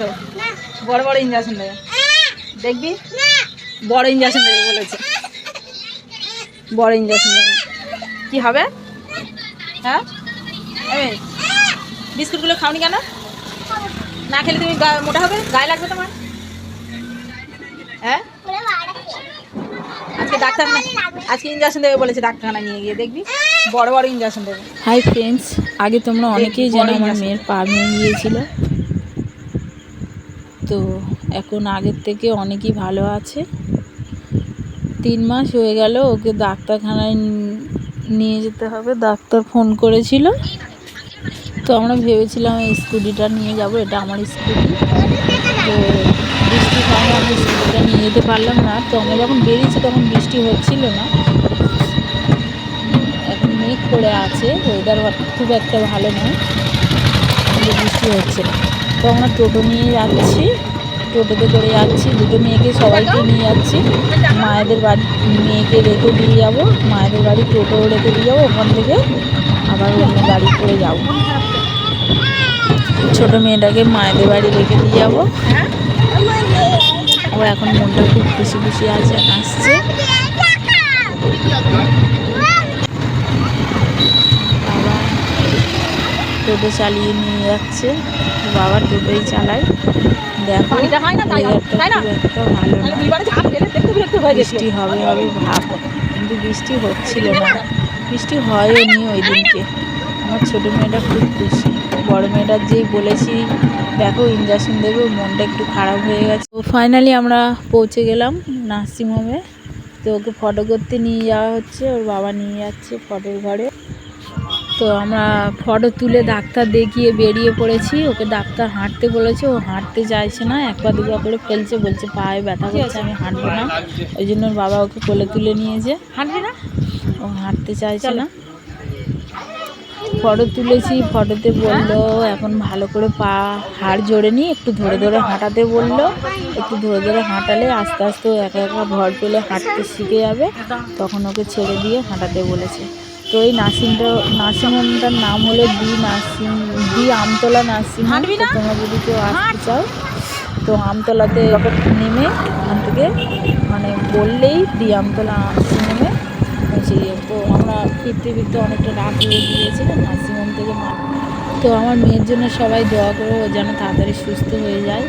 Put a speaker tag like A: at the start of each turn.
A: তো? বড় বড় ইঞ্জেকশন দেবে। দেখবি? বড় ইঞ্জেকশন দেবে বলেছে। বড় ইঞ্জেকশন দেবে। কি হবে? হ্যাঁ? বিস্কুটগুলো খাওনি কেন? না খেলে তুমি মোটা হবে? গায়ে লাগবে তোমার? হ্যাঁ? আজকে ডাক্তার আজকে ইঞ্জেকশন দেবে বলেছে ডাক্তারখানা নিয়ে গিয়ে। দেখবি? বড় বড় ইঞ্জেকশন দেবে।
B: হাই ফ্রেন্ডস আগে তোমরা অনেকেই জানো আমার মেয়ের পা ভেঙে গিয়েছিল। তো এখন আগের থেকে অনেকই ভালো আছে। তিন মাস হয়ে গেল, ওকে ডাক্তারখানায় নিয়ে যেতে হবে। ডাক্তার ফোন করেছিল। তো আমরা ভেবেছিলাম এই স্কুটিটা নিয়ে যাব, এটা আমার স্কুটি। তো বৃষ্টির কারণে আমি স্কুটিটা নিয়ে যেতে পারলাম না। তো আমরা যখন বেরিয়েছি তখন বৃষ্টি হচ্ছিল না। এখন মেঘ করে আছে ওয়েদার খুব একটা ভালো নয়। বৃষ্টি হচ্ছে না। তো আমরা টোটো নিয়ে যাচ্ছি। টোটোতে করে যাচ্ছি। দুটো মেয়েকে সবাইকে নিয়ে যাচ্ছি। মায়েদের বাড়ি, মেয়েকে রেখে দিয়ে যাব। মায়েদের বাড়ি টোটো রেখে দিয়ে যাব। ওখান থেকে আবার অন্য গাড়ি করে যাব। ছোটো মেয়েটাকে মায়েদের বাড়ি রেখে দিয়ে যাব। ও এখন মনটা খুব খুশি খুশি আছে, হাসছে বাবা টোটো চালিয়ে নিয়ে যাচ্ছে। বাবা টোটোই চালায়। দেখো বৃষ্টি হবে হবে ভাব। কিন্তু বৃষ্টি হচ্ছিল না। বৃষ্টি হয়নি ওই দিনকে। আমার ছোটো মেয়েটা খুব খুশি। বড় মেয়েটার যেই বলেছি দেখো ইঞ্জেকশন দেবে মনটা একটু খারাপ হয়ে গেছে। তো ফাইনালি আমরা পৌঁছে গেলাম নার্সিংহোমে। তো ওকে ফটো করতে নিয়ে যাওয়া হচ্ছে ওর বাবা নিয়ে যাচ্ছে ফটোর ঘরে। তো আমরা ফটো তুলে ডাক্তার দেখিয়ে বেরিয়ে পড়েছি। ওকে ডাক্তার হাঁটতে বলেছে ও হাঁটতে চাইছে না এক পা দুপা করে ফেলছে বলছে পায়ে ব্যথা করছে আমি হাঁটবো না। ওই জন্য ওর বাবা ওকে কোলে তুলে নিয়েছে।
A: হাঁটবে না?
B: ও হাঁটতে চাইছে না। ফটো তুলেছি ফটোতে বলল এখন ভালো করে পা হাড় জোড়ে নি একটু ধরে ধরে হাঁটাতে বলল। একটু ধরে ধরে হাঁটালে আস্তে আস্তে একা একা ভর পেলে হাঁটতে শিখে যাবে। তখন ওকে ছেড়ে দিয়ে হাঁটাতে বলেছে। তো এই নার্সিংটা নার্সিংহোমটার নাম হলো the nursing the Amtala nursing home? তোমরা যদি কেউ আসতে চাও তো আমতলাতে নেমে ওখান থেকে মানে বললেই দি আমতলা নার্সিংহোমে পৌঁছে তো আমরা ফিরতে ফিরতে অনেকটা রাত হয়ে গিয়েছে নার্সিংহোম থেকে তো আমার মেয়ের জন্য সবাই দোয়া করো যেন তাড়াতাড়ি সুস্থ হয়ে যায়।